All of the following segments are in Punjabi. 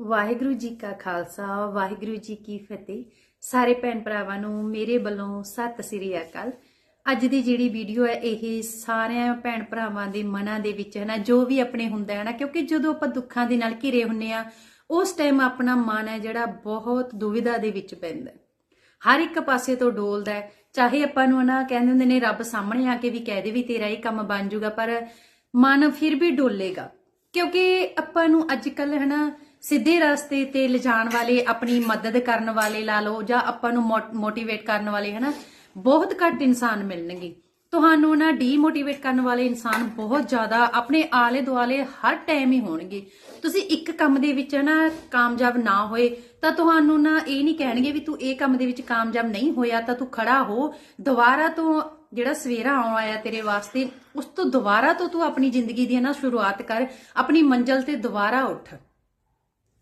ਵਾਹਿਗੁਰੂ ਜੀ ਕਾ ਖਾਲਸਾ, ਵਾਹਿਗੁਰੂ ਜੀ ਕੀ ਫਤਿਹ। ਸਾਰੇ ਭੈਣ ਭਰਾਵਾਂ ਨੂੰ ਮੇਰੇ ਵੱਲੋਂ ਸਤਿ ਸ੍ਰੀ ਅਕਾਲ। ਅੱਜ ਦੀ ਜਿਹੜੀ ਵੀਡੀਓ ਹੈ, ਇਹ ਸਾਰਿਆਂ ਭੈਣ ਭਰਾਵਾਂ ਦੇ ਮਨਾਂ ਦੇ ਵਿੱਚ ਹੈ ਨਾ, ਜੋ ਵੀ ਆਪਣੇ ਹੁੰਦਾ ਹੈ ਨਾ, ਕਿਉਂਕਿ ਜਦੋਂ ਆਪਾਂ ਦੁੱਖਾਂ ਦੇ ਨਾਲ ਘਿਰੇ ਹੁੰਨੇ ਆ, ਉਸ ਟਾਈਮ ਆਪਣਾ ਮਨ ਹੈ ਜਿਹੜਾ ਬਹੁਤ ਦੁਵਿਧਾ ਦੇ ਵਿੱਚ ਪੈਂਦਾ ਹਰ ਇੱਕ ਪਾਸੇ ਤੋਂ ਡੋਲਦਾ ਹੈ। ਚਾਹੇ ਆਪਾਂ ਨੂੰ ਨਾ ਕਹਿੰਦੇ ਹੁੰਦੇ ਨੇ, ਰੱਬ ਸਾਹਮਣੇ ਆ ਕੇ ਵੀ ਕਹਿ ਦੇ ਵੀ ਤੇਰਾ ਇਹ ਕੰਮ ਬਣ ਜਾਊਗਾ, ਪਰ ਮਨ ਫਿਰ ਵੀ ਡੋਲੇਗਾ। ਕਿਉਂਕਿ ਆਪਾਂ ਨੂੰ ਅੱਜ ਕੱਲ ਨਾ ਸਿੱਧੇ ਰਸਤੇ ਤੇ ਲਿਜਾਣ ਵਾਲੇ, ਆਪਣੀ ਮਦਦ ਕਰਨ ਵਾਲੇ ਲਾ ਲਓ ਜਾਂ ਆਪਾਂ ਨੂੰ ਮੋਟੀਵੇਟ ਕਰਨ ਵਾਲੇ, ਹਨਾ, ਬਹੁਤ ਘੱਟ ਇਨਸਾਨ ਮਿਲਣਗੇ। ਤੁਹਾਨੂੰ ਨਾ ਡੀਮੋਟੀਵੇਟ ਕਰਨ ਵਾਲੇ ਇਨਸਾਨ ਬਹੁਤ ਜ਼ਿਆਦਾ ਆਪਣੇ ਆਲੇ ਦੁਆਲੇ ਹਰ ਟਾਈਮ ਹੀ ਹੋਣਗੇ। ਤੁਸੀਂ ਇੱਕ ਕੰਮ ਦੇ ਵਿੱਚ ਨਾ ਕਾਮਯਾਬ ਨਾ ਹੋਏ, ਤਾਂ ਤੁਹਾਨੂੰ ਨਾ ਇਹ ਨਹੀਂ ਕਹਿਣਗੇ ਵੀ ਤੂੰ ਇਹ ਕੰਮ ਦੇ ਵਿੱਚ ਕਾਮਯਾਬ ਨਹੀਂ ਹੋਇਆ, ਤਾਂ ਤੂੰ ਖੜਾ ਹੋ। ਦੁਬਾਰਾ ਤੋਂ ਜਿਹੜਾ ਸਵੇਰਾ ਆਉਣ ਆਇਆ ਤੇਰੇ ਵਾਸਤੇ, ਉਸ ਤੋਂ ਦੁਬਾਰਾ ਤੋਂ ਤੂੰ ਆਪਣੀ ਜ਼ਿੰਦਗੀ ਦੀ ਨਾ ਸ਼ੁਰੂਆਤ ਕਰ, ਆਪਣੀ ਮੰਜ਼ਲ ਤੇ ਦੁਬਾਰਾ ਉੱਠ।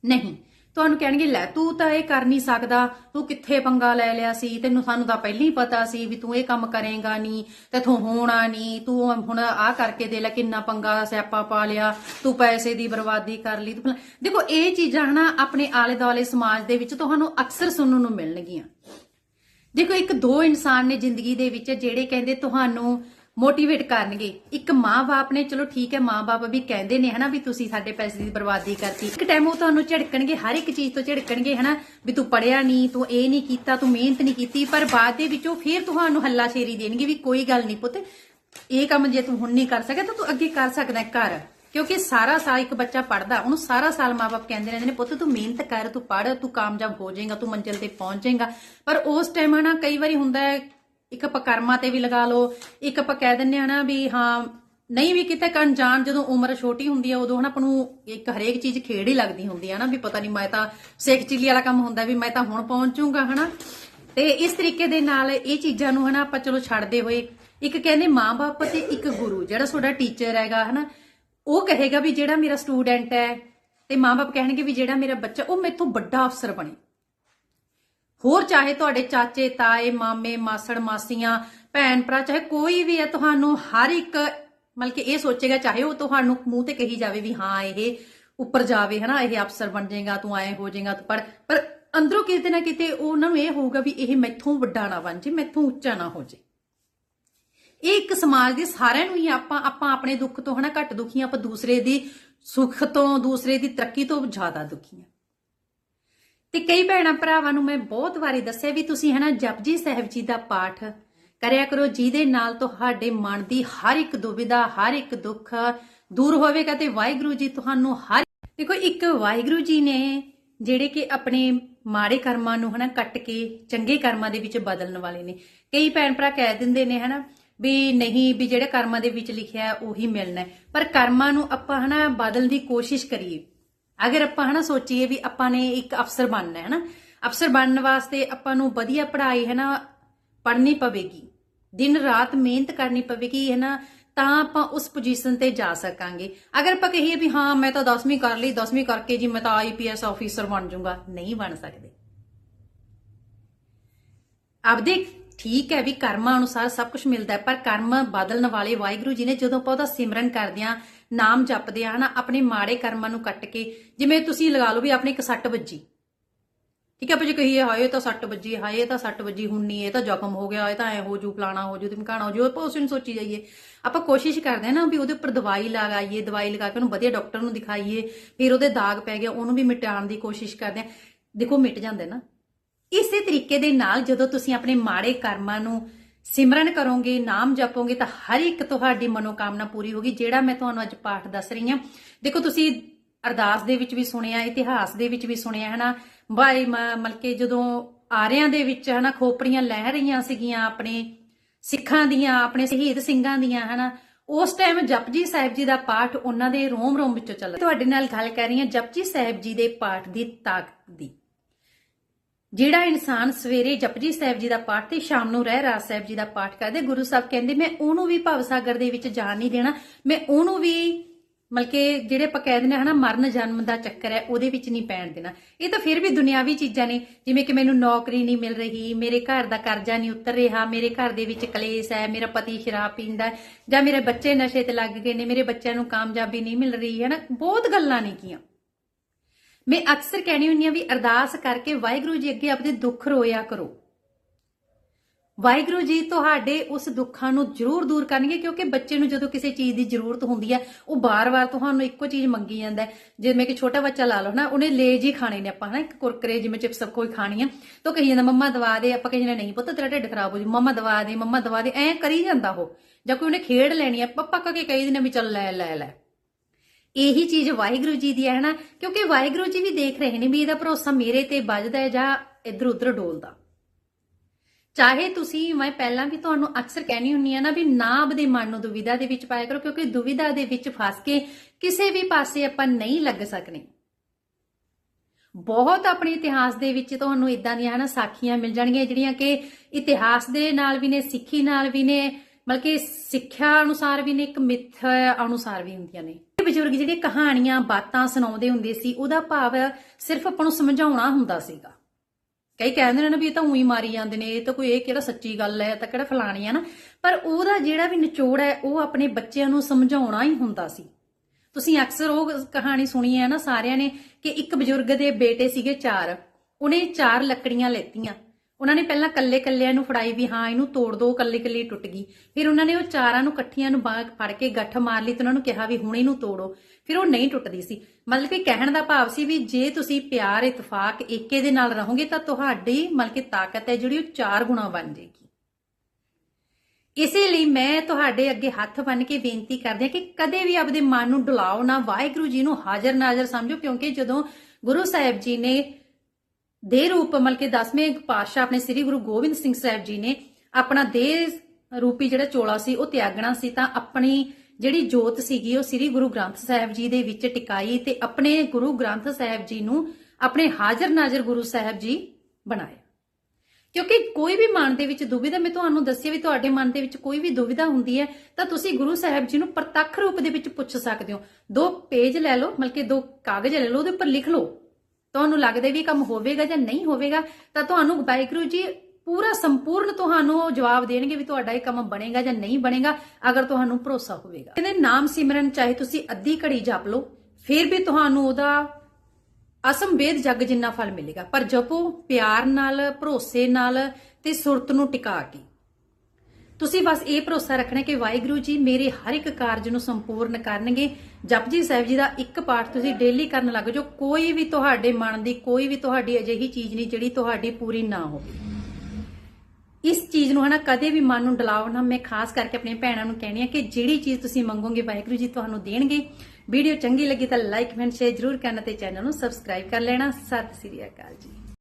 ਨਹੀਂ। ਤੁਹਾਨੂੰ ਕਹਿਣਗੇ, ਲੈ ਤੂੰ ਤਾਂ ਇਹ ਕਰ ਨਹੀਂ ਸਕਦਾ। ਤੂੰ ਕਿੱਥੇ ਪੰਗਾ ਲੈ ਲਿਆ ਸੀ? ਤੈਨੂੰ ਸਾਨੂੰ ਤਾਂ ਪਹਿਲਾਂ ਹੀ ਪਤਾ ਸੀ ਵੀ ਤੂੰ ਇਹ ਕੰਮ ਕਰੇਗਾ ਨਹੀਂ ਤੇਥੋਂ ਹੋਣਾ ਨਹੀਂ। ਤੂੰ ਹੁਣ ਆਹ ਕਰਕੇ ਦੇ ਲੈ ਕਿੰਨਾ ਪੰਗਾ ਸਿਆਪਾ ਪਾ ਲਿਆ। ਤੂੰ ਪੈਸੇ ਦੀ ਬਰਬਾਦੀ ਕਰ ਲਈ। ਦੇਖੋ, ਇਹ ਚੀਜ਼ਾਂ ਹਨਾ ਆਪਣੇ ਆਲੇ ਦੁਆਲੇ ਸਮਾਜ ਦੇ ਵਿੱਚ ਤੁਹਾਨੂੰ ਅਕਸਰ ਸੁਣਨ ਨੂੰ ਮਿਲਣਗੀਆਂ। ਦੇਖੋ, ਇੱਕ ਦੋ ਇਨਸਾਨ ਨੇ ਜ਼ਿੰਦਗੀ ਦੇ ਵਿੱਚ ਜਿਹੜੇ ਕਹਿੰਦੇ ਤੁਹਾਨੂੰ ਮੋਟੀਵੇਟ ਕਰਨਗੇ। ਇੱਕ ਮਾਂ-ਬਾਪ ਨੇ ਚਲੋ ਠੀਕ ਹੈ ਮਾਂ-ਬਾਪ ਵੀ ਕਹਿੰਦੇ ਨੇ ਹਨਾ ਵੀ ਤੁਸੀਂ ਸਾਡੇ ਪੈਸੇ ਦੀ ਬਰਬਾਦੀ ਕਰਤੀ। ਇੱਕ ਟਾਈਮ ਉਹ ਤੁਹਾਨੂੰ ਝਿੜਕਣਗੇ ਹਰ ਇੱਕ ਚੀਜ਼ ਤੋਂ ਝਿੜਕਣਗੇ ਹਨਾ ਵੀ ਤੂੰ ਪੜਿਆ ਨਹੀਂ ਤੂੰ ਇਹ ਨਹੀਂ ਕੀਤਾ ਤੂੰ ਮਿਹਨਤ ਨਹੀਂ ਕੀਤੀ ਪਰ ਬਾਅਦ ਦੇ ਵਿੱਚੋਂ ਫੇਰ ਤੁਹਾਨੂੰ ਹੱਲਾਸ਼ੇਰੀ ਦੇਣਗੇ ਵੀ ਕੋਈ ਗੱਲ ਨਹੀਂ ਪੁੱਤ ਇਹ ਕੰਮ ਜੇ ਤੂੰ ਹੁਣ ਨਹੀਂ ਕਰ ਸਕਿਆ ਤਾਂ ਤੂੰ ਅੱਗੇ ਕਰ ਸਕਦਾ ਹੈ, ਕਰ ਕਿਉਂਕਿ ਸਾਰਾ ਸਾਲ ਇੱਕ ਬੱਚਾ ਪੜਦਾ ਉਹਨੂੰ ਸਾਰਾ ਸਾਲ ਮਾਪੇ ਕਹਿੰਦੇ ਰਹਿੰਦੇ ਨੇ ਪੁੱਤ ਤੂੰ ਮਿਹਨਤ ਕਰ ਤੂੰ ਪੜ ਤੂੰ ਕਾਮਯਾਬ ਹੋ ਜਾਏਗਾ ਤੂੰ ਮੰਜ਼ਿਲ ਤੇ ਪਹੁੰਚ ਜਾਏਗਾ। ਪਰ ਉਸ ਟਾਈਮ ਹਨਾ ਕਈ ਵਾਰੀ ਹੁੰਦਾ ਹੈ ਇੱਕ ਆਪਾਂ ਕਰਮਾਂ ਤੇ ਵੀ ਲਗਾ ਲਓ, ਇੱਕ ਆਪਾਂ ਕਹਿ ਦਿੰਨੇ ਆ ਨਾ ਵੀ ਹਾਂ, ਨਹੀਂ ਵੀ ਕਿਤੇ ਕਣ ਜਾਣ, ਜਦੋਂ ਉਮਰ ਛੋਟੀ ਹੁੰਦੀ ਆ, ਉਦੋਂ ਹਨਾ ਆਪਾਂ ਨੂੰ ਇੱਕ ਹਰੇਕ ਚੀਜ਼ ਖੇਡ ਹੀ ਲੱਗਦੀ ਹੁੰਦੀ ਆ ਨਾ, ਵੀ ਪਤਾ ਨਹੀਂ ਮੈਂ ਤਾਂ ਸੇਖ ਚਿੱਲੀ ਵਾਲਾ ਕੰਮ ਹੁੰਦਾ ਵੀ ਮੈਂ ਤਾਂ ਹੁਣ ਪਹੁੰਚੂਗਾ ਹਨਾ। ਤੇ ਇਸ ਤਰੀਕੇ ਦੇ ਨਾਲ ਇਹ ਚੀਜ਼ਾਂ ਨੂੰ ਹਨਾ ਆਪਾਂ ਚਲੋ ਛੱਡਦੇ ਹੋਏ, ਇੱਕ ਕਹਿੰਦੇ ਮਾਂ-ਬਾਪ ਤੇ ਇੱਕ ਗੁਰੂ, ਜਿਹੜਾ ਤੁਹਾਡਾ ਟੀਚਰ ਹੈਗਾ ਹਨਾ, ਉਹ ਕਹੇਗਾ ਵੀ ਜਿਹੜਾ ਮੇਰਾ ਸਟੂਡੈਂਟ ਹੈ, ਤੇ ਮਾਂ-ਬਾਪ ਕਹਿਣਗੇ ਵੀ ਜਿਹੜਾ ਮੇਰਾ ਬੱਚਾ, ਉਹ ਮੇਥੋਂ ਵੱਡਾ ਅਫਸਰ ਬਣੇ। ਹੋਰ ਚਾਹੇ ਤੁਹਾਡੇ ਚਾਚੇ ਤਾਏ ਮਾਮੇ ਮਾਸੜ ਮਾਸੀਆਂ ਭੈਣ ਭਰਾ ਚਾਹੇ ਕੋਈ ਵੀ ਹੈ ਤੁਹਾਨੂੰ ਹਰ ਇੱਕ ਮਤਲਬ ਕਿ ਇਹ ਸੋਚੇਗਾ ਚਾਹੇ ਉਹ ਤੁਹਾਨੂੰ ਮੂੰਹ ਤੇ ਕਹੀ ਜਾਵੇ ਵੀ ਹਾਂ ਇਹ ਉੱਪਰ ਜਾਵੇ ਹਨਾ ਇਹ ਅਫਸਰ ਬਣ ਜਾਏਗਾ ਤੂੰ ਆਏ ਹੋ ਜਾਏਗਾ ਤੂੰ ਪਰ ਅੰਦਰੋਂ ਕਿਤੇ ਨਾ ਕਿਤੇ ਉਹਨਾਂ ਨੂੰ ਇਹ ਹੋਊਗਾ ਵੀ ਇਹ ਮੈਥੋਂ ਵੱਡਾ ਨਾ ਬਣ ਜੇ ਮੈਥੋਂ ਉੱਚਾ ਨਾ ਹੋ ਜੇ। ਇਹ ਇੱਕ ਸਮਾਜ ਦੇ ਸਾਰਿਆਂ ਨੂੰ ਹੀ ਆਪਾਂ ਆਪਾਂ ਆਪਣੇ ਦੁੱਖ ਤੋਂ ਹਨਾ ਘੱਟ ਦੁਖੀ ਹਾਂ, ਆਪਾਂ ਦੂਸਰੇ ਦੀ ਸੁੱਖ ਤੋਂ ਦੂਸਰੇ ਦੀ ਤਰੱਕੀ ਤੋਂ ਜ਼ਿਆਦਾ ਦੁਖੀ ਹਾਂ। ਤੇ ਕਈ ਭੈਣਾਂ ਭਰਾਵਾਂ ਨੂੰ ਮੈਂ ਬਹੁਤ ਵਾਰੀ ਦੱਸਿਆ ਵੀ ਤੁਸੀਂ ਹਨਾ ਜਪਜੀ ਸਾਹਿਬ ਜੀ ਦਾ ਪਾਠ ਕਰਿਆ ਕਰੋ, ਜਿਹਦੇ ਨਾਲ ਤੁਹਾਡੇ ਮਨ ਦੀ ਹਰ ਇੱਕ ਦੁਵਿਧਾ, ਹਰ ਇੱਕ ਦੁੱਖ ਦੂਰ ਹੋਵੇਗਾ ਤੇ ਵਾਹਿਗੁਰੂ ਜੀ ਤੁਹਾਨੂੰ ਹਰ ਦੇਖੋ, ਇੱਕ ਵਾਹਿਗੁਰੂ ਜੀ ਨੇ ਜਿਹੜੇ ਕਿ ਆਪਣੇ ਮਾੜੇ ਕਰਮਾਂ ਨੂੰ ਹਨਾ ਕੱਟ ਕੇ ਚੰਗੇ ਕਰਮਾਂ ਦੇ ਵਿੱਚ ਬਦਲਣ ਵਾਲੇ ਨੇ। ਕਈ ਭੈਣ ਭਰਾ ਕਹਿ ਦਿੰਦੇ ਨੇ ਹਨਾ ਵੀ ਨਹੀਂ, ਵੀ ਜਿਹੜੇ ਕਰਮਾਂ ਦੇ ਵਿੱਚ ਲਿਖਿਆ ਉਹੀ ਮਿਲਣਾ ਪਰ ਕਰਮਾਂ ਨੂੰ ਆਪਾਂ ਹਨਾ ਬਦਲਣ ਦੀ ਕੋਸ਼ਿਸ਼ ਕਰੀਏ। ਅਗਰ ਆਪਾਂ ਹਨਾ ਸੋਚੀਏ ਵੀ ਆਪਾਂ ਨੇ ਇੱਕ ਅਫਸਰ ਬਣਨਾ ਹੈ ਹਨਾ, ਅਫਸਰ ਬਣਨ ਵਾਸਤੇ ਆਪਾਂ ਨੂੰ ਵਧੀਆ ਪੜ੍ਹਾਈ ਹੈ ਨਾ ਪੜ੍ਹਨੀ ਪਵੇਗੀ, ਦਿਨ ਰਾਤ ਮਿਹਨਤ ਕਰਨੀ ਪਵੇਗੀ ਹੈ ਨਾ ਤਾਂ ਆਪਾਂ ਉਸ ਪੋਜੀਸ਼ਨ ਤੇ ਜਾ ਸਕਾਂਗੇ। ਅਗਰ ਆਪਾਂ ਕਹੀਏ ਵੀ ਹਾਂ, ਮੈਂ ਤਾਂ 10ਵੀਂ ਕਰ ਲਈ 10ਵੀਂ ਕਰਕੇ ਜੀ ਮੈਂ ਤਾਂ ਆਈਪੀਐਸ ਆਫੀਸਰ ਬਣ ਜਾਊਂਗਾ, ਨਹੀਂ ਬਣ ਸਕਦੇ। ਆਪਦੇ ਠੀਕ ਹੈ ਵੀ ਕਰਮਾਂ ਅਨੁਸਾਰ ਸਭ ਕੁਝ ਮਿਲਦਾ ਹੈ, ਪਰ ਕਰਮ ਬਦਲਣ ਵਾਲੇ ਵਾਹਿਗੁਰੂ ਜੀ ਨੇ ਜਦੋਂ ਆਪਾਂ ਉਹਦਾ ਸਿਮਰਨ ਕਰਦੇ ਆ ਨਾਮ ਜਪਦੇ ਆ ਹਨਾ, ਆਪਣੇ ਮਾੜੇ ਕਰਮਾਂ ਨੂੰ ਕੱਟ ਕੇ, ਜਿਵੇਂ ਤੁਸੀਂ ਲਗਾ ਲਓ ਵੀ ਆਪਣੇ ਇੱਕ ਸੱਟ ਵੱਜੀ। ਠੀਕ ਹੈ ਆਪਾਂ ਜੇ ਕਹੀਏ, ਹਾਏ ਤਾਂ ਸੱਟ ਵੱਜੀ, ਹਾਏ ਤਾਂ ਸੱਟ ਵੱਜੀ, ਹੁਣ ਨਹੀਂ, ਇਹ ਤਾਂ ਜ਼ਖਮ ਹੋ ਗਿਆ, ਇਹ ਤਾਂ ਐ ਹੋ ਜੂ, ਫਲਾਣਾ ਹੋ ਜੂ ਧਮਕਾਣਾ ਹੋ ਜੂ, ਆਪਾਂ ਉਸ ਨੂੰ ਸੋਚੀ ਜਾਈਏ। ਆਪਾਂ ਕੋਸ਼ਿਸ਼ ਕਰਦੇ ਆ ਨਾ ਵੀ ਉਹਦੇ ਉੱਪਰ ਦਵਾਈ ਲਗਾਈਏ, ਦਵਾਈ ਲਗਾ ਕੇ ਉਹਨੂੰ ਵਧੀਆ ਡਾਕਟਰ ਨੂੰ ਦਿਖਾਈਏ, ਫਿਰ ਉਹਦੇ ਦਾਗ ਪੈ ਗਿਆ ਉਹਨੂੰ ਵੀ ਮਿਟਾਉਣ ਦੀ ਕੋਸ਼ਿਸ਼ ਕਰਦੇ ਆ। ਦੇਖੋ, ਮਿਟ ਜਾਂਦੇ ਨਾ। ਇਸੇ ਤਰੀਕੇ ਦੇ ਨਾਲ ਜਦੋਂ ਤੁਸੀਂ ਆਪਣੇ ਮਾੜੇ ਕਰਮਾਂ ਨੂੰ ਸਿਮਰਨ ਕਰੋਗੇ, ਨਾਮ ਜਪੋਗੇ, ਤਾਂ ਹਰ ਇੱਕ ਤੁਹਾਡੀ ਮਨੋਕਾਮਨਾ ਪੂਰੀ ਹੋਗੀ ਜਿਹੜਾ ਮੈਂ ਤੁਹਾਨੂੰ ਅੱਜ ਪਾਠ ਦੱਸ ਰਹੀ ਹਾਂ। ਦੇਖੋ, ਤੁਸੀਂ ਅਰਦਾਸ ਦੇ ਵਿੱਚ ਵੀ ਸੁਣਿਆ, ਇਤਿਹਾਸ ਦੇ ਵਿੱਚ ਵੀ ਸੁਣਿਆ, ਹਨਾ? ਭਾਈ ਮ- ਮਲਕੇ ਜਦੋਂ ਆਰਿਆਂ ਦੇ ਵਿੱਚ, ਹਨਾ, ਖੋਪੜੀਆਂ ਲਹਿ ਰਹੀਆਂ ਸੀਗੀਆਂ ਆਪਣੇ ਸਿੱਖਾਂ ਦੀਆਂ, ਆਪਣੇ ਸ਼ਹੀਦ ਸਿੰਘਾਂ ਦੀਆਂ, ਹਨਾ? ਉਸ ਟਾਈਮ ਜਪਜੀ ਸਾਹਿਬ ਜੀ ਦਾ ਪਾਠ ਉਹਨਾਂ ਦੇ ਰੋਮ ਰੋਮ ਵਿੱਚੋਂ ਚੱਲ ਤੁਹਾਡੇ ਨਾਲ ਗੱਲ ਕਰ ਰਹੀ ਹਾਂ ਜਪਜੀ ਸਾਹਿਬ ਜੀ ਦੇ ਪਾਠ ਦੀ ਤਾਕਤ ਦੀ। ਜਿਹੜਾ ਇਨਸਾਨ ਸਵੇਰੇ ਜਪਜੀ ਸਾਹਿਬ ਜੀ ਦਾ ਪਾਠ ਤੇ ਸ਼ਾਮ ਨੂੰ ਰਹਿ ਰਾਸ ਸਾਹਿਬ ਜੀ ਦਾ ਪਾਠ ਕਰਦੇ ਗੁਰੂ ਸਾਹਿਬ ਕਹਿੰਦੇ ਮੈਂ ਉਹਨੂੰ ਵੀ ਭਵਸਾਗਰ ਦੇ ਵਿੱਚ ਜਾਣ ਨਹੀਂ ਦੇਣਾ। ਮੈਂ ਉਹਨੂੰ ਵੀ ਮਲਕੇ ਜਿਹੜੇ ਆਪਾਂ ਕਹਿ ਦਿੰਦੇ ਹਾਂ ਹਨਾ ਮਰਨ ਜਨਮ ਦਾ ਚੱਕਰ ਹੈ ਉਹਦੇ ਵਿੱਚ ਨਹੀਂ ਪੈਣ ਦੇਣਾ। ਇਹ ਤਾਂ ਫਿਰ ਵੀ ਦੁਨਿਆਵੀ ਚੀਜ਼ਾਂ ਨੇ ਜਿਵੇਂ ਕਿ ਮੈਨੂੰ ਨੌਕਰੀ ਨਹੀਂ ਮਿਲ ਰਹੀ ਮੇਰੇ ਘਰ ਦਾ ਕਰਜ਼ਾ ਨਹੀਂ ਉਤਰ ਰਿਹਾ ਮੇਰੇ ਘਰ ਦੇ ਵਿੱਚ ਕਲੇਸ਼ ਹੈ ਮੇਰਾ ਪਤੀ ਸ਼ਰਾਬ ਪੀਂਦਾ ਹੈ, ਜਾਂ ਮੇਰੇ ਬੱਚੇ ਨਸ਼ੇ ਤੇ ਲੱਗ ਗਏ ਨੇ ਮੇਰੇ ਬੱਚਿਆਂ ਨੂੰ ਕਾਮਯਾਬੀ ਨਹੀਂ ਮਿਲ ਰਹੀ ਹੈ ਨਾ ਬਹੁਤ ਗੱਲਾਂ ਨੇ ਕੀਆਂ। ਮੈਂ ਅਕਸਰ ਕਹਿਣੀ ਹੁੰਦੀ ਆ ਵੀ ਅਰਦਾਸ ਕਰਕੇ ਵਾਹਿਗੁਰੂ ਜੀ ਅੱਗੇ ਆਪਣੇ ਦੁੱਖ ਰੋਇਆ ਕਰੋ। ਵਾਹਿਗੁਰੂ ਜੀ ਤੁਹਾਡੇ ਉਸ ਦੁੱਖਾਂ ਨੂੰ ਜ਼ਰੂਰ ਦੂਰ ਕਰਨਗੇ ਕਿਉਂਕਿ ਬੱਚੇ ਨੂੰ ਜਦੋਂ ਕਿਸੇ ਚੀਜ਼ ਦੀ ਜ਼ਰੂਰਤ ਹੁੰਦੀ ਹੈ ਉਹ ਬਾਰ-ਬਾਰ ਤੁਹਾਨੂੰ ਇੱਕੋ ਚੀਜ਼ ਮੰਗੀ ਜਾਂਦਾ ਹੈ। ਜਿਵੇਂ ਕਿ ਛੋਟਾ ਬੱਚਾ ਲਾ ਲਓ ਨਾ, ਉਹਨੇ ਲੇਜ ਹੀ ਖਾਣੇ ਨੇ ਆਪਾਂ, ਹਨਾ, ਇੱਕ ਕੁਰਕਰੇ ਜਿਵੇਂ ਚਿਪਸ ਕੋਈ ਖਾਣੀ ਆ, ਤਾਂ ਕਹੀ ਜਾਂਦਾ, ਮੰਮਾ ਦਵਾ ਦੇ, ਆਪਾਂ ਕਹੀ ਜਾਂਦੇ, ਨਹੀਂ ਪੁੱਤ, ਤੇਰਾ ਢਿੱਡ ਖਰਾਬ ਹੋ ਜੂ, ਮੰਮਾ ਦਵਾ ਦੇ, ਮੰਮਾ ਦਵਾ ਦੇ। ਐਂ ਕਰੀ ਜਾਂਦਾ ਉਹ। ਜਾਂ ਕੋਈ ਉਹਨੇ ਖੇਡ ਲੈਣੀ ਆ ਪੱਪਾ ਕੇ ਕਹੀ ਦਿੰਦੇ ਵੀ ਚੱਲ ਲੈ ਲੈ ਲੈ। ਇਹੀ ਚੀਜ਼ ਵਾਹਿਗੁਰੂ ਜੀ ਦੀ ਹੈ, ਹਨਾ? ਕਿਉਂਕਿ ਵਾਹਿਗੁਰੂ ਜੀ ਵੀ ਦੇਖ ਰਹੇ ਨੇ ਵੀ ਇਹਦਾ ਭਰੋਸਾ ਮੇਰੇ ਤੇ ਵੱਜਦਾ ਹੈ ਜਾਂ ਇੱਧਰ ਉੱਧਰ ਡੋਲਦਾ। ਚਾਹੇ ਤੁਸੀਂ, ਮੈਂ ਪਹਿਲਾਂ ਵੀ ਤੁਹਾਨੂੰ ਅਕਸਰ ਕਹਿਣੀ ਹੁੰਨੀ ਆ ਨਾ ਵੀ ਨਾ ਆਪਦੇ ਮਨ ਨੂੰ ਦੁਵਿਧਾ ਦੇ ਵਿੱਚ ਪਾਇਆ ਕਰੋ, ਕਿਉਂਕਿ ਦੁਵਿਧਾ ਦੇ ਵਿੱਚ ਫਸ ਕੇ ਕਿਸੇ ਵੀ ਪਾਸੇ ਆਪਾਂ ਨਹੀਂ ਲੱਗ ਸਕਨੇ। ਬਹੁਤ ਆਪਣੇ ਇਤਿਹਾਸ ਦੇ ਵਿੱਚ ਤੁਹਾਨੂੰ ਇਦਾਂ ਦੀਆਂ, ਹਨਾ, ਸਾਖੀਆਂ ਮਿਲ ਜਾਣਗੀਆਂ ਜਿਹੜੀਆਂ ਕਿ ਇਤਿਹਾਸ ਦੇ ਨਾਲ ਵੀ ਨੇ, ਸਿੱਖੀ ਨਾਲ ਵੀ ਨੇ ਬਲਕਿ ਸਿੱਖਿਆ ਅਨੁਸਾਰ ਵੀ ਨੇ, ਇੱਕ ਮਿੱਥ ਅਨੁਸਾਰ ਵੀ ਹੁੰਦੀਆਂ ਨੇ। ਬਜ਼ੁਰਗ ਜਿਹੜੀਆਂ ਕਹਾਣੀਆਂ, ਬਾਤਾਂ ਸੁਣਾਉਂਦੇ ਹੁੰਦੇ ਸੀ, ਉਹਦਾ ਭਾਵ ਸਿਰਫ ਆਪਾਂ ਨੂੰ ਸਮਝਾਉਣਾ ਹੁੰਦਾ ਸੀਗਾ। ਕਈ ਕਹਿੰਦੇ ਨੇ ਨਾ ਵੀ ਇਹ ਤਾਂ ਉਹੀ ਮਾਰੀ ਜਾਂਦੇ ਨੇ, ਇਹ ਤਾਂ ਕੋਈ ਇਹ ਕਿਹੜਾ ਸੱਚੀ ਗੱਲ ਹੈ, ਇਹ ਤਾਂ ਕਿਹੜਾ ਫਲਾਣੀ ਹੈ ਨਾ। ਪਰ ਉਹਦਾ ਜਿਹੜਾ ਵੀ ਨਿਚੋੜ ਹੈ, ਉਹ ਆਪਣੇ ਬੱਚਿਆਂ ਨੂੰ ਸਮਝਾਉਣਾ ਹੀ ਹੁੰਦਾ ਸੀ। ਤੁਸੀਂ ਅਕਸਰ ਉਹ ਕਹਾਣੀ ਸੁਣੀ ਹੈ ਨਾ, ਸਾਰਿਆਂ ਨੇ ਕਿ ਇੱਕ ਬਜ਼ੁਰਗ ਦੇ ਬੇਟੇ ਸੀਗੇ ਚਾਰ, ਉਹਨੇ ਚਾਰ ਲੱਕੜੀਆਂ ਲੈਤੀਆਂ। ਉਹਨਾਂ ਨੇ ਪਹਿਲਾਂ ਕੱਲੇ ਕੱਲਿਆਂ ਨੂੰ ਫੜਾਈ ਵੀ ਹਾਂ, ਇਹਨੂੰ ਤੋੜ ਦੋ, ਕੱਲੇ ਕੱਲੇ ਟੁੱਟ ਗਈ। ਫਿਰ ਉਹਨਾਂ ਨੇ ਉਹ ਚਾਰਾਂ ਨੂੰ ਇਕੱਠੀਆਂ ਨੂੰ ਬਾਗ ਫੜ ਕੇ ਗੱਠ ਮਾਰ ਲਈ ਤੇ ਉਹਨਾਂ ਨੂੰ ਕਿਹਾ ਵੀ ਹੁਣ ਇਹਨੂੰ ਤੋੜੋ। ਫਿਰ ਉਹ ਨਹੀਂ ਟੁੱਟਦੀ ਸੀ। ਮਤਲਬ ਕਿ ਕਹਿਣ ਦਾ ਭਾਵ ਸੀ ਵੀ ਜੇ ਤੁਸੀਂ ਪਿਆਰ, ਇਤਫਾਕ ਏਕੇ ਦੇ ਨਾਲ ਰਹੋਗੇ ਤਾਂ ਤੁਹਾਡੀ ਮਤਲਬ ਕਿ ਤਾਕਤ ਹੈ ਜਿਹੜੀ ਉਹ ਚਾਰ ਗੁਣਾ ਬਣ ਜਾਏਗੀ। ਇਸੇ ਲਈ ਮੈਂ ਤੁਹਾਡੇ ਅੱਗੇ ਹੱਥ ਬੰਨ ਕੇ ਬੇਨਤੀ ਕਰਦੀ ਹਾਂ ਕਿ ਕਦੇ ਵੀ ਆਪਦੇ ਮਨ ਨੂੰ ਡੁਲਾਓ ਨਾ, ਵਾਹਿਗੁਰੂ ਜੀ ਨੂੰ ਹਾਜ਼ਰ ਨਾਜ਼ਰ ਸਮਝੋ, ਕਿਉਂਕਿ ਜਦੋਂ ਗੁਰੂ ਸਾਹਿਬ ਜੀ ਨੇ ਦੇ ਰੂਪ ਮਤਲਬ ਕਿ 10ਵੇਂ ਪਾਤਸ਼ਾਹ ਆਪਣੇ ਸ੍ਰੀ ਗੁਰੂ ਗੋਬਿੰਦ ਸਿੰਘ ਸਾਹਿਬ ਜੀ ਨੇ ਆਪਣਾ ਦੇਹ ਰੂਪੀ ਜਿਹੜਾ ਚੋਲਾ ਸੀ, ਉਹ ਤਿਆਗਣਾ ਸੀ ਤਾਂ ਆਪਣੀ ਜਿਹੜੀ ਜੋਤ ਸੀਗੀ, ਉਹ ਸ੍ਰੀ ਗੁਰੂ ਗ੍ਰੰਥ ਸਾਹਿਬ ਜੀ ਦੇ ਵਿੱਚ ਟਿਕਾਈ ਤੇ ਆਪਣੇ ਗੁਰੂ ਗ੍ਰੰਥ ਸਾਹਿਬ ਜੀ ਨੂੰ ਆਪਣੇ ਹਾਜ਼ਰ ਨਾਜ਼ਰ ਗੁਰੂ ਸਾਹਿਬ ਜੀ ਬਣਾਇਆ। ਕਿਉਂਕਿ ਕੋਈ ਵੀ ਮਨ ਦੇ ਵਿੱਚ ਦੁਵਿਧਾ, ਮੈਂ ਤੁਹਾਨੂੰ ਦੱਸਿਆ ਵੀ ਤੁਹਾਡੇ ਮਨ ਦੇ ਵਿੱਚ ਕੋਈ ਵੀ ਦੁਵਿਧਾ ਹੁੰਦੀ ਹੈ, ਤਾਂ ਤੁਸੀਂ ਗੁਰੂ ਸਾਹਿਬ ਜੀ ਨੂੰ ਪ੍ਰਤੱਖ ਰੂਪ ਦੇ ਵਿੱਚ ਪੁੱਛ ਸਕਦੇ ਹੋ। ਦੋ ਪੇਜ ਲੈ ਲਓ, ਮਤਲਬ ਕਿ ਦੋ ਕਾਗਜ਼ ਲੈ ਲਓ, ਉਹਦੇ ਉੱਪਰ ਲਿਖ ਲਓ। ਤੁਹਾਨੂੰ ਲੱਗਦਾ ਵੀ ਕੰਮ ਹੋਵੇਗਾ ਜਾਂ ਨਹੀਂ ਹੋਵੇਗਾ, ਤਾਂ ਤੁਹਾਨੂੰ ਵਾਹਿਗੁਰੂ ਜੀ ਪੂਰਾ ਸੰਪੂਰਨ ਤੁਹਾਨੂੰ ਜਵਾਬ ਦੇਣਗੇ ਵੀ ਤੁਹਾਡਾ ਇਹ ਕੰਮ ਬਣੇਗਾ ਜਾਂ ਨਹੀਂ ਬਣੇਗਾ, ਅਗਰ ਤੁਹਾਨੂੰ ਭਰੋਸਾ ਹੋਵੇਗਾ। ਕਹਿੰਦੇ ਨਾਮ ਸਿਮਰਨ ਚਾਹੇ ਤੁਸੀਂ ਅੱਧੀ ਘੜੀ ਜਪ ਲਓ, ਫਿਰ ਵੀ ਤੁਹਾਨੂੰ ਉਹਦਾ ਅਸੰਵੇਦ ਜੱਗ ਜਿੰਨਾ ਫਲ ਮਿਲੇਗਾ। ਪਰ ਜਪੋ ਪਿਆਰ ਨਾਲ, ਭਰੋਸੇ ਨਾਲ ਤੇ ਸੁਰਤ ਨੂੰ ਟਿਕਾ ਕੇ। ਤੁਸੀਂ ਬਸ ਇਹ ਭਰੋਸਾ ਰੱਖਣਾ ਕਿ ਵਾਹਿਗੁਰੂ ਜੀ ਮੇਰੇ ਹਰ ਇੱਕ ਕਾਰਜ ਨੂੰ ਸੰਪੂਰਨ ਕਰਨਗੇ। ਜਪਜੀ ਸਾਹਿਬ ਜੀ ਦਾ ਇੱਕ ਪਾਠ ਤੁਸੀਂ ਡੇਲੀ ਕਰਨ ਲੱਗ ਜਾਓ। ਕੋਈ ਵੀ ਤੁਹਾਡੇ ਮਨ ਦੀ, ਕੋਈ ਵੀ ਤੁਹਾਡੀ ਅਜਿਹੀ ਚੀਜ਼ ਨਹੀਂ ਜਿਹੜੀ ਤੁਹਾਡੀ ਪੂਰੀ ਨਾ ਹੋਵੇ। ਇਸ ਚੀਜ਼ ਨੂੰ ਹਨਾ ਕਦੇ ਵੀ ਮਨ ਨੂੰ ਡਲਾਓ ਨਾ। ਮੈਂ ਖਾਸ ਕਰਕੇ ਆਪਣੀਆਂ ਭੈਣਾਂ ਨੂੰ ਕਹਿਣੀ ਆ ਕਿ ਜਿਹੜੀ ਚੀਜ਼ ਤੁਸੀਂ ਮੰਗੋਗੇ ਵਾਹਿਗੁਰੂ ਜੀ ਤੁਹਾਨੂੰ ਦੇਣਗੇ। ਵੀਡੀਓ ਚੰਗੀ ਲੱਗੀ ਤਾਂ ਲਾਈਕ ਕਮੈਂਟ ਸ਼ੇਅਰ ਜ਼ਰੂਰ ਕਰਨਾ ਤੇ ਚੈਨਲ ਨੂੰ ਸਬਸਕ੍ਰਾਈਬ ਕਰ ਲੈਣਾ। ਸਤਿ ਸ੍ਰੀ ਅਕਾਲ ਜੀ।